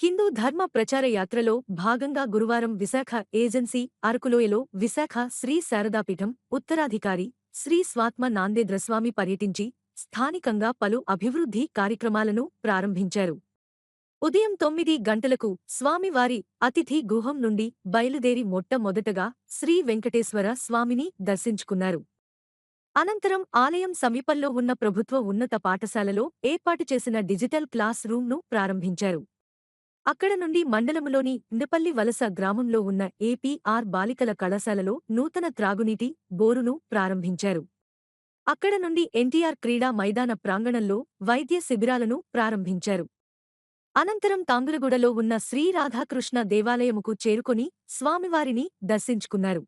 హిందూ ధర్మ ప్రచార యాత్రలో భాగంగా గురువారం విశాఖ ఏజెన్సీ అరకులోయలో విశాఖ శ్రీ శారదాపీఠం ఉత్తరాధికారి శ్రీ స్వాత్మ నాందేంద్రస్వామి పర్యటించి స్థానికంగా పలు అభివృద్ధి కార్యక్రమాలను ప్రారంభించారు. ఉదయం తొమ్మిది గంటలకు స్వామివారి అతిథి గుహం నుండి బయలుదేరి మొట్టమొదటగా శ్రీ వెంకటేశ్వర స్వామిని దర్శించుకున్నారు. అనంతరం ఆలయం సమీపంలో ఉన్న ప్రభుత్వ ఉన్నత పాఠశాలలో ఏర్పాటు చేసిన డిజిటల్ క్లాస్ రూమ్ను ప్రారంభించారు. అక్కడ నుండి మండలములోని ఇండపల్లి వలస గ్రామంలో ఉన్న ఏపీఆర్ బాలికల కళాశాలలో నూతన త్రాగునీటి బోరును ప్రారంభించారు. అక్కడ నుండి ఎన్టీఆర్ క్రీడా మైదాన ప్రాంగణంలో వైద్య శిబిరాలను ప్రారంభించారు. అనంతరం తాంగులగూడలో ఉన్న శ్రీ రాధాకృష్ణ దేవాలయముకు చేరుకొని స్వామివారిని దర్శించుకున్నారు.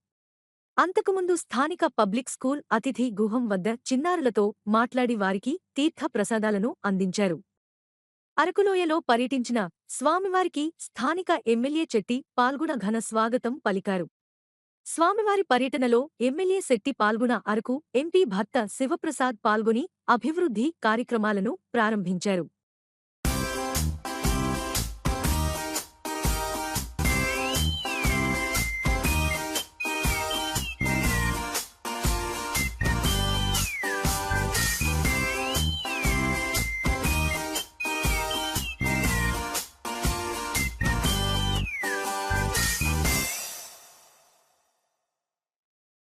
అంతకుముందు స్థానిక పబ్లిక్ స్కూల్ అతిథి గుహం వద్ద చిన్నారులతో మాట్లాడి వారికి తీర్థప్రసాదాలను అందించారు. అరకులోయలో పర్యటించిన స్వామివారికి స్థానిక ఎమ్మెల్యే చెట్టి పాల్గొన ఘన స్వాగతం పలికారు. స్వామివారి పర్యటనలో ఎమ్మెల్యే శెట్టి పాల్గొన అరకు ఎంపీ భర్త శివప్రసాద్ పాల్గొని అభివృద్ధి కార్యక్రమాలను ప్రారంభించారు.